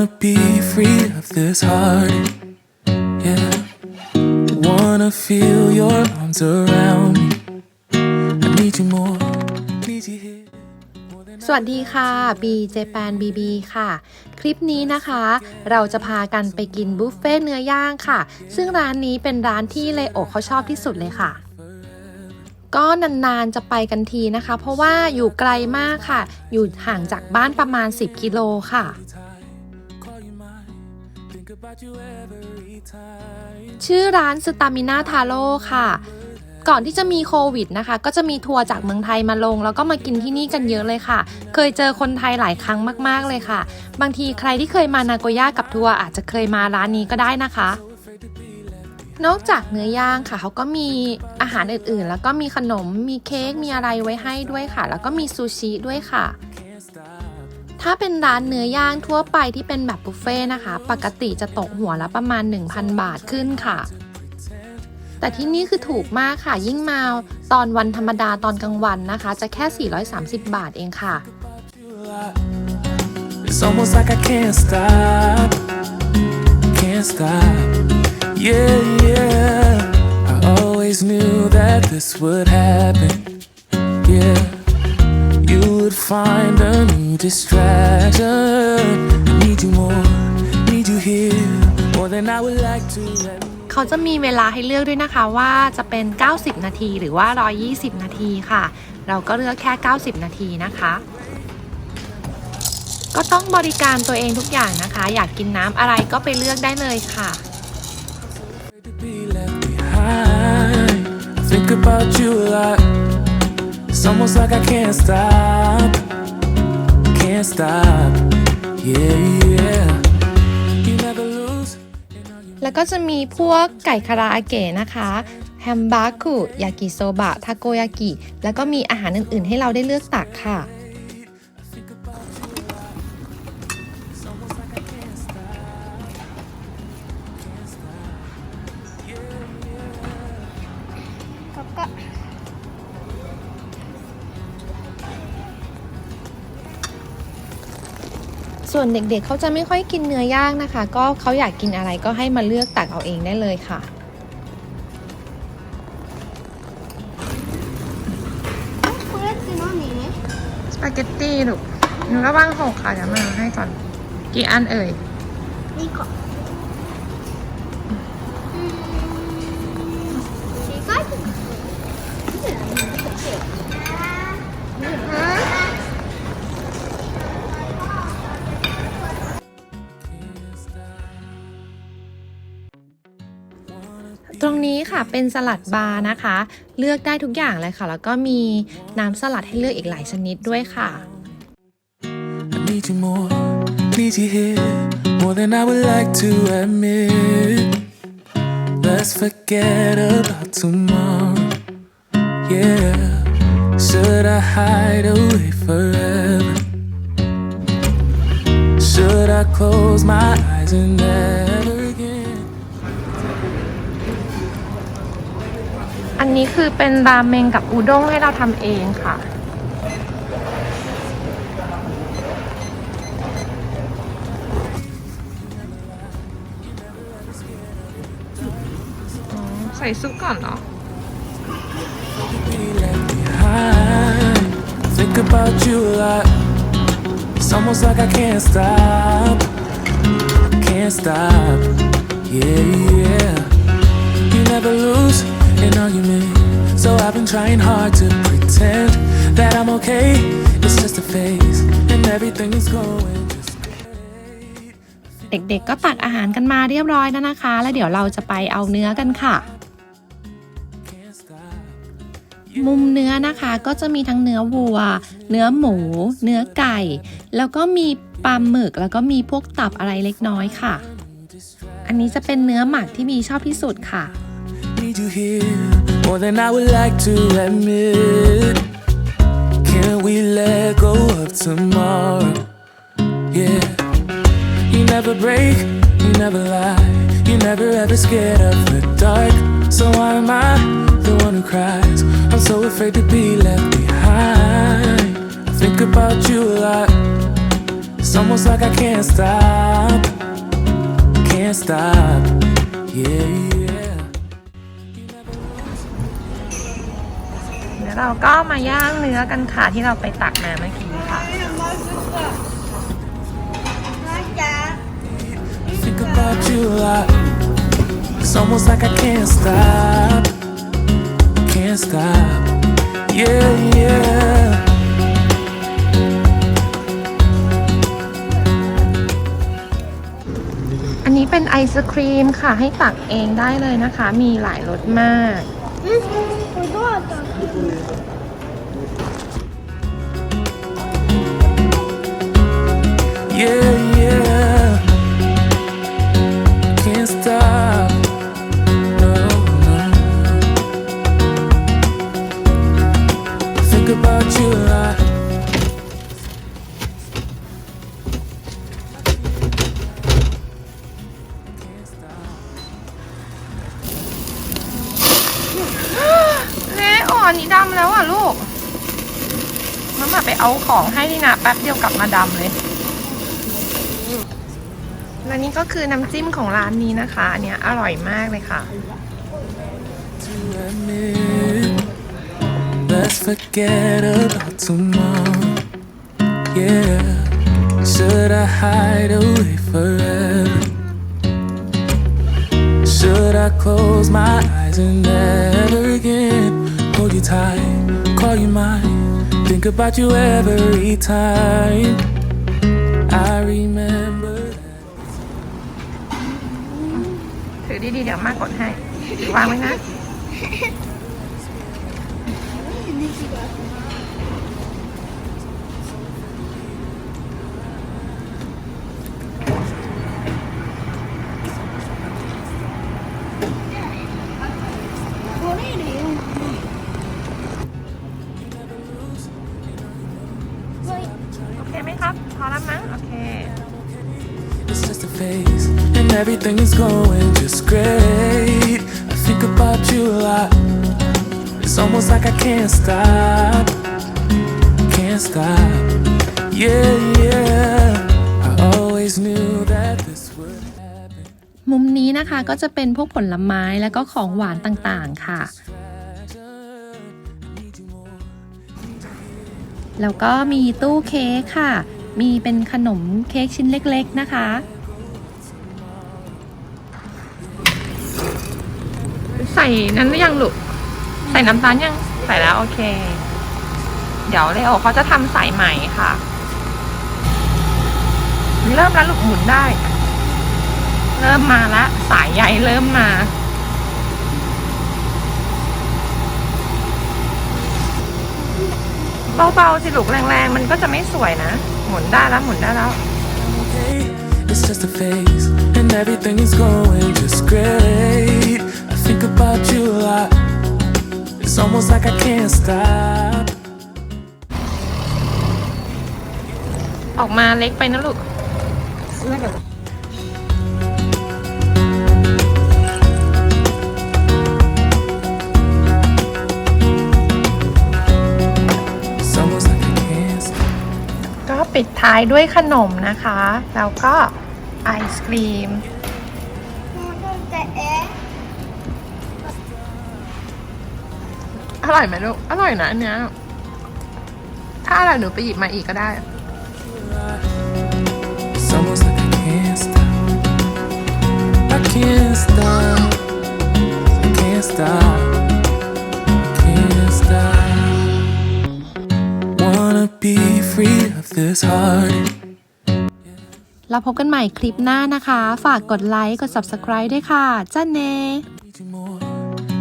Wanna be free of this heart. Yeah. Wanna feel your arms around me. I need you more. Need you here. สวัสดีค่ะ B j a p a n BB ค่ะ คลิปนี้นะคะ เราจะพากันไปกินบุฟเฟ่ต์เนื้อย่างค่ะ ซึ่งร้านนี้เป็นร้านที่เลโอเขาชอบที่สุดเลยค่ะ ก็นานๆจะไปกันทีนะคะ เพราะว่าอยู่ไกลมากค่ะ อยู่ห่างจากบ้านประมาณ 10 กิโลค่ะ ชื่อร้านสตามินาทาโร่ค่ะ ก่อนที่จะมีโควิดนะคะ ก็จะมีทัวร์จากเมืองไทยมาลง แล้วก็มากินที่นี่กันเยอะเลยค่ะ เคยเจอคนไทยหลายครั้งมากๆเลยค่ะ บางทีใครที่เคยมานาโกย่ากับทัวร์อาจจะเคยมาร้านนี้ก็ได้นะคะ นอกจากเนื้อย่างค่ะ เขาก็มีอาหารอื่นๆ แล้วก็มีขนมมีเค้กมีอะไรไว้ให้ด้วยค่ะ แล้วก็มีซูชิด้วยค่ะ ถ้าเป็นร้านเนื้อย่างทั่วไปที่เป็นแบบบุฟเฟ่นะคะ ปกติจะตกหัวละประมาณ 1,000 บาทขึ้นค่ะ แต่ที่นี่คือถูกมากค่ะ ยิ่งมาตอนวันธรรมดาตอนกลางวันนะคะ จะแค่ 430 บาทเองค่ะ It's almost like I can't stop. Can't stop. Yeah, yeah. I always knew that this would happen. Yeah. You would find a new distraction. I need you more. Need you here. More than I would like to admit. เขาจะมีเวลาให้เลือกด้วยนะคะว่าจะเป็น 90 นาทีหรือว่า 120 นาทีค่ะ เราก็เลือกแค่ 90 นาทีนะคะ ก็ต้องบริการตัวเองทุกอย่างนะคะ อยากกินน้ำอะไรก็ไปเลือกได้เลยค่ะ afraid to be left behind. I think about you a lot. It's almost like I can't stop. Can't stop. Yeah, yeah. You never lose. แล้วก็จะมีพวกไก่คาราอาเกะนะคะแฮมบาคุยากิโซบะทาโกยากิ แล้วก็มีอาหารอื่น ๆ ให้เราได้เลือกตักค่ะ ส่วนเด็กๆเเขาจะไม่ค่อยกินเนื้อย่างนะคะ ก็เขาอยากกินอะไรก็ให้มาเลือกตักเอาเองได้เลยค่ะสปาเกตตี้ลูกหนูระวังหกค่ะเดี๋ยวมาให้ก่อน กี่อันเอ่ยนี่ก่อนสี่ก้อน ตรงนี้ค่ะเป็นสลัดบาร์นะคะ เลือกได้ทุกอย่างเลยค่ะ แล้วก็มีน้ำสลัดให้เลือกอีกหลายชนิดด้วยค่ะ need you more. Need you here. More than I would like to admit. Let's forget about tomorrow. Yeah. Should I hide away forever? Should I close my eyes and never นี้คือเป็นราเมงกับอูด้งให้เราทำเองค่ะ ใส่ซุปก่อนเหรอ be left behind. Think about you a lot. It's almost like I can't stop. Can't stop. Yeah, yeah. You never lose an argument. So I've been trying hard to pretend that I'm okay. It's just a phase, and everything is going just great. เด็กๆ ก็ตักอาหารกันมาเรียบร้อยแล้วนะคะ แล้วเดี๋ยวเราจะไปเอาเนื้อกันค่ะ Can't stop. มุมเนื้อนะคะก็จะมีทั้งเนื้อวัว เนื้อหมู เนื้อไก่ แล้วก็มีปลาหมึก แล้วก็มีพวกตับอะไรเล็กน้อยค่ะ อันนี้จะเป็นเนื้อหมักที่มีชอบที่สุดค่ะ Need you here more than I would like to admit. Can we let go of tomorrow? Yeah. You never break, you never lie, you never ever scared of the dark. So why am I the one who cries? I'm so afraid to be left behind. I think about you a lot. It's almost like I can't stop. Can't stop. Yeah, ดี๋ยวเราก็มาย่างเนื้อกันค่ะที่เราไปตักมาเมื่อกี้ค่ะ Think about you a lot. It's almost like I can't stop. Can't stop. Yeah, yeah. อันนี้เป็นไอศครีมค่ะให้ตักเองได้เลยนะคะ มีหลายรสมาก Yeah, yeah. Can't stop. No, no. Think about you a lot. Can't stop. อนนี้ดำแล้วอะลูกมันมาไปเอาของให้นี่นะแป๊บเดียวกลับมาดำเลยและนี่ก็คือน้ำจิ้มของร้านนี้นะคะอันเนี้ยอร่อยมากเลยค่ะ Let's forget about tomorrow. Yeah. Should I hide away forever? Should I close my eyes and never hold you tight, call you mine, think about you every time? I remember. ถือดีๆเดี๋ยวมา everything is going just great. I think about you a lot. It's almost like I can't stop. Can't stop. Yeah, yeah. I always knew that this would happen. มุมนี้นะคะก็จะเป็นพวกผลไม้แล้วก็ของหวานต่างๆค่ะ แล้วก็มีตู้เค้กค่ะ มีเป็นขนมเค้กชิ้นเล็กๆนะคะ ส่นั้นหรือยังลูกใส่น้ำตาลยังใส่แล้วโอเค เดี๋ยวเลโอเขาจะทำสายไหม่ค่ะ เริ่มแล้วลูกหมุนได้ เริ่มมาละสายใยเริ่มมาเบาๆสิลูกแรงๆ มันก็จะไม่สวยนะ หมุนได้แล้วหมุนได้แล้ว it's just a phase, and everything is going just great. I think about you a lot. It's almost like I can't stop. ออกมาเล็กไปนะลูก It's almost like I can't stop. ก็ปิดท้ายด้วยขนมนะคะ แล้วก็ไอศครีม อร่อยไหมลูก อร่อยนะอันเนี้ย ถ้าอร่อยหนูไปหยิบมาอีกก็ได้เราพบกันใหม่คลิปหน้านะคะ ฝากกดไลค์ กด subscribe ด้วยค่ะจ้าเน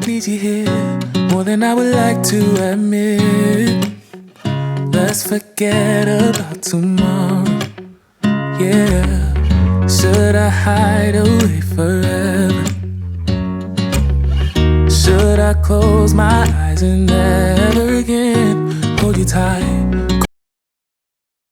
Need you here more than I would like to admit. Let's forget about tomorrow. Yeah. Should I hide away forever? Should I close my eyes and never again hold you tight?